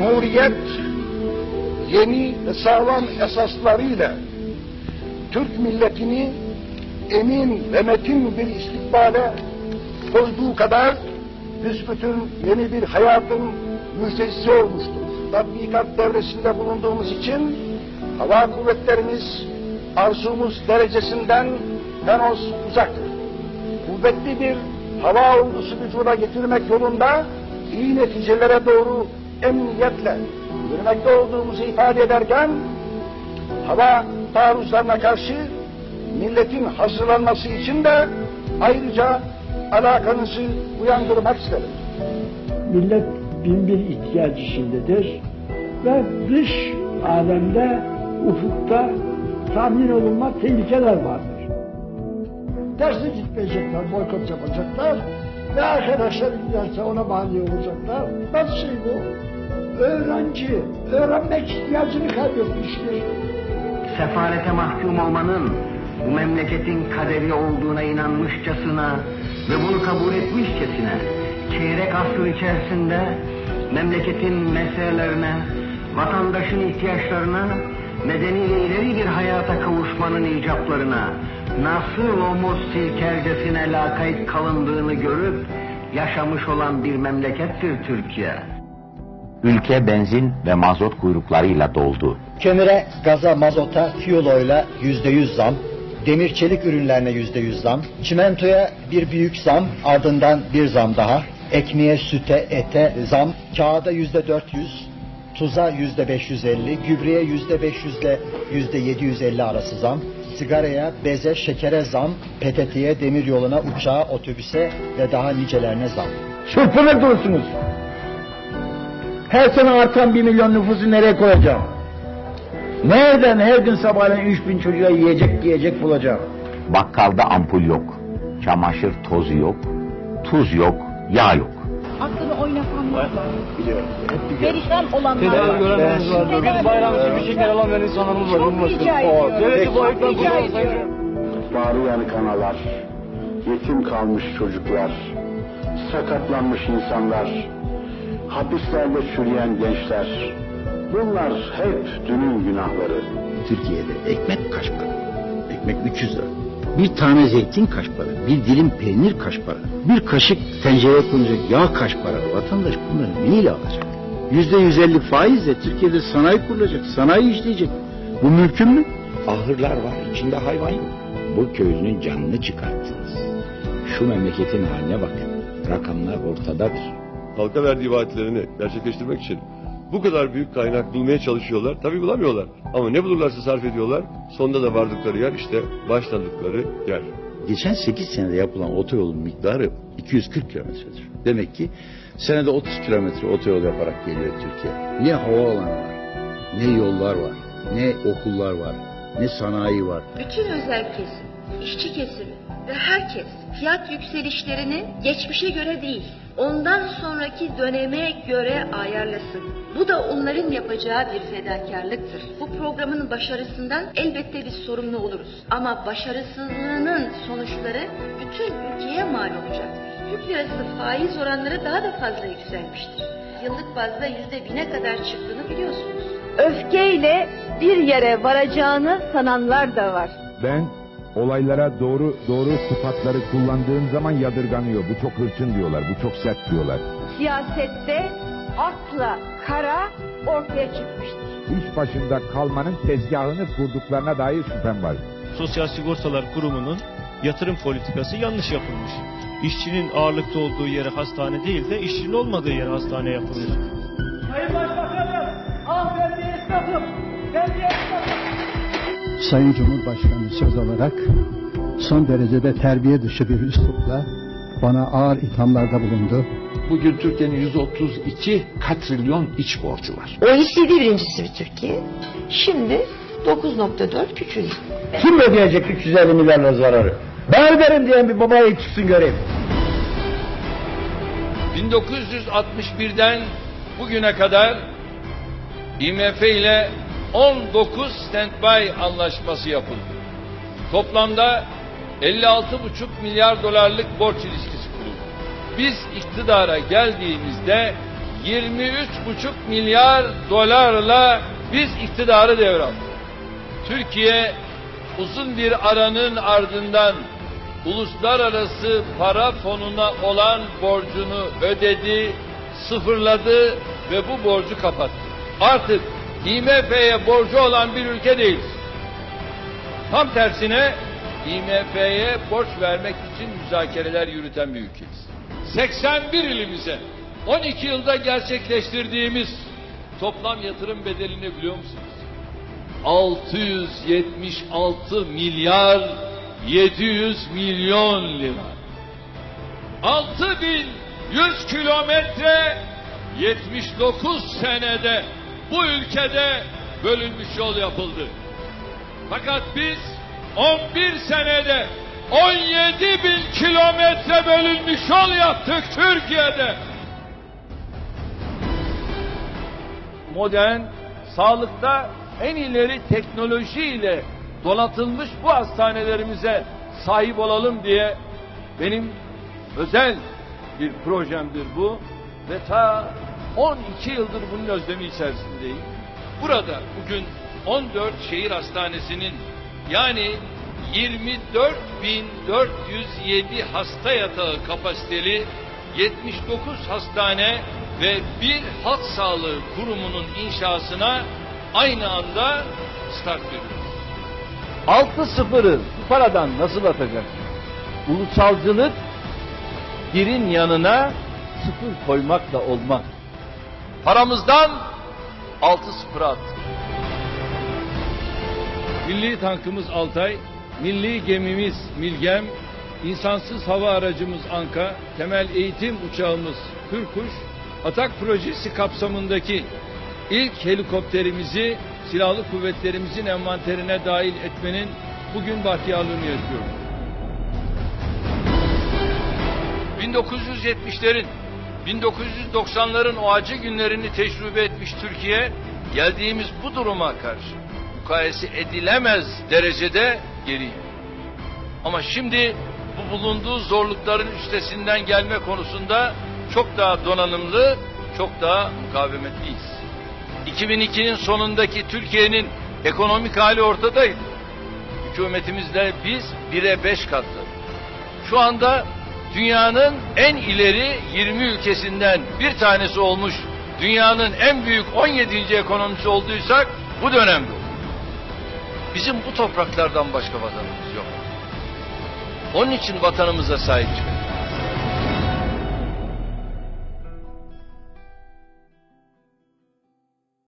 Cumhuriyet yeni ve sağlam esaslarıyla Türk milletini emin ve metin bir istikbale koyduğu kadar büsbütün yeni bir hayatın müjdecisi olmuştur. Tatbikat devresinde bulunduğumuz için hava kuvvetlerimiz arzumuz derecesinden henüz uzaktır. Kuvvetli bir hava ordusu vücuda getirmek yolunda iyi neticelere doğru emniyetle yürümekte olduğumuzu ifade ederken hava taarruzlarına karşı milletin hazırlanması için de ayrıca alakanızı uyandırmak isterim. Millet bin bir ihtiyaç içindedir ve dış alemde, ufukta tahmin olunmaz tehlikeler vardır. Derse gitmeyecekler, boykot yapacaklar ve arkadaşlar giderse ona mani olacaklar. Nasıl şey bu? Öğrenci, öğrenmek ihtiyacını kaybetmiştir. Sefalete mahkum olmanın bu memleketin kaderi olduğuna inanmışçasına ve bunu kabul etmişçesine çeyrek asır içerisinde memleketin meselelerine, vatandaşın ihtiyaçlarına, medeni ve ileri bir hayata kavuşmanın icaplarına nasıl omuz silkercesine lakayt kalındığını görüp yaşamış olan bir memlekettir Türkiye. Ülke benzin ve mazot kuyruklarıyla doldu. Kömüre, gaza, mazota, fiyoloyla yüzde yüz zam, demir çelik ürünlerine yüzde yüz zam, çimentoya bir büyük zam, ardından bir zam daha, ekmeğe, süte, ete zam, kağıda yüzde dört yüz, tuza yüzde beş yüz elli, gübreye yüzde beş yüzle yüzde yedi yüz elli arası zam, sigaraya, beze, şekere zam, PTT'ye, demir yoluna, uçağa, otobüse ve daha nicelerine zam. Çırpınır durursunuz. Her sene artan bir milyon nüfusu nereye koyacağım? Nereden her gün sabahleyin üç bin çocuğa yiyecek yiyecek bulacağım? Bakkalda ampul yok. Çamaşır tozu yok. Tuz yok. Yağ yok. Aklını oynatanlar var. Perişan olanlar var. Biz bayram için bir şeker alamayan insanlarımız var. Çok rica ediyorum. Devleti bu Rica sayın ediyorum. Bağrıyan kanalar, yetim kalmış çocuklar, sakatlanmış insanlar, hapislerde çürüyen gençler. Bunlar hep dünün günahları. Türkiye'de ekmek kaç para? Ekmek 300 lira. Bir tane zeytin kaç para? Bir dilim peynir kaç para? Bir kaşık tencereye konacak yağ kaç para? Vatandaş bunları neyle alacak? Yüzde 150 faizle Türkiye'de sanayi kurulacak, sanayi işleyecek. Bu mümkün mü? Ahırlar var. içinde hayvan yok. Bu köylünün canını çıkarttınız. Şu memleketin haline bakın. Rakamlar ortadadır. halka verdiği vaatlerini gerçekleştirmek için bu kadar büyük kaynak bulmaya çalışıyorlar. Tabii bulamıyorlar. Ama ne bulurlarsa sarf ediyorlar. Sonunda da vardıkları yer işte başladıkları yer. Geçen 8 senede yapılan otoyolun miktarı 240 kilometredir. Demek ki senede 30 kilometre otoyol yaparak geliyor Türkiye. Ne havaalanı var, ne yollar var, ne okullar var, ne sanayi var. Bütün özel kesim, işçi kesimi ve herkes fiyat yükselişlerini geçmişe göre değil, ondan sonraki döneme göre ayarlasın. Bu da onların yapacağı bir fedakarlıktır. Bu programın başarısından elbette biz sorumlu oluruz. Ama başarısızlığının sonuçları bütün ülkeye mal olacak. Türk lirası faiz oranları daha da fazla yükselmiştir. Yıllık bazda yüzde bine kadar çıktığını biliyorsunuz. Öfkeyle bir yere varacağını sananlar da var. Ben olaylara doğru doğru sıfatları kullandığım zaman yadırganıyor. Bu çok hırçın diyorlar, bu çok sert diyorlar. Siyasette akla kara ortaya çıkmıştır. İş başında kalmanın tezgahını kurduklarına dair şüphem var. Sosyal Sigortalar Kurumu'nun yatırım politikası yanlış yapılmış. İşçinin ağırlıkta olduğu yere hastane değil de işçinin olmadığı yere hastane yapılmış. Sayın Başbakanım, hanımefendi esnafım, ben bir esnafım. Sayın Cumhurbaşkanı söz olarak son derecede terbiye dışı bir üslupla bana ağır ithamlarda bulundu. Bugün Türkiye'nin 132 katrilyon iç borcu var. OECD birincisi bir Türkiye. Şimdi 9.4 küçüldü. Kim ödeyecek 350 milyar lira zararı? Ben öderim diyen bir babaya çıksın göreyim. 1961'den bugüne kadar IMF ile 19 standby anlaşması yapıldı. Toplamda 56,5 milyar dolarlık borç ilişkisi. Biz iktidara geldiğimizde 23,5 milyar dolarla biz iktidarı devraldık. Türkiye uzun bir aranın ardından uluslararası para fonuna olan borcunu ödedi, sıfırladı ve bu borcu kapattı. Artık IMF'ye borcu olan bir ülke değiliz. Tam tersine IMF'ye borç vermek için müzakereler yürüten bir ülkeyiz. 81 ilimize 12 yılda gerçekleştirdiğimiz toplam yatırım bedelini biliyor musunuz? 676 milyar 700 milyon lira. 6100 kilometre 79 senede bu ülkede bölünmüş yol yapıldı. Fakat biz 11 senede 17 bin kilometre bölünmüş yol yaptık Türkiye'de. Modern, sağlıkta en ileri teknolojiyle donatılmış bu hastanelerimize sahip olalım diye benim özel bir projemdir bu ve ta 12 yıldır bunun özlemi içerisindeyim. Burada bugün 14 şehir hastanesinin yani 24.407 hasta yatağı kapasiteli 79 hastane ve bir halk sağlığı kurumunun inşasına aynı anda start veriyoruz. Altı sıfırı bu paradan nasıl atacaksın? Ulusalcılık birin yanına sıfır koymakla olmaz. Paramızdan altı sıfır at. Milli tankımız Altay, milli gemimiz Milgem, insansız hava aracımız Anka, temel eğitim uçağımız Hürkuş, Atak projesi kapsamındaki ilk helikopterimizi silahlı kuvvetlerimizin envanterine dahil etmenin bugün bahtiyarlığını yaşıyoruz. 1970'lerin 1990'ların o acı günlerini tecrübe etmiş Türkiye geldiğimiz bu duruma karşı mukayese edilemez derecede geri. Ama şimdi bu bulunduğu zorlukların üstesinden gelme konusunda çok daha donanımlı, çok daha mukavemetliyiz. 2002'nin sonundaki Türkiye'nin ekonomik hali ortadaydı. Hükümetimizle biz 1'e 5 katladık. Şu anda dünyanın en ileri 20 ülkesinden bir tanesi olmuş dünyanın en büyük 17. ekonomisi olduysak bu dönemde. Bizim bu topraklardan başka vatanımız yok. Onun için vatanımıza sahip çıkın.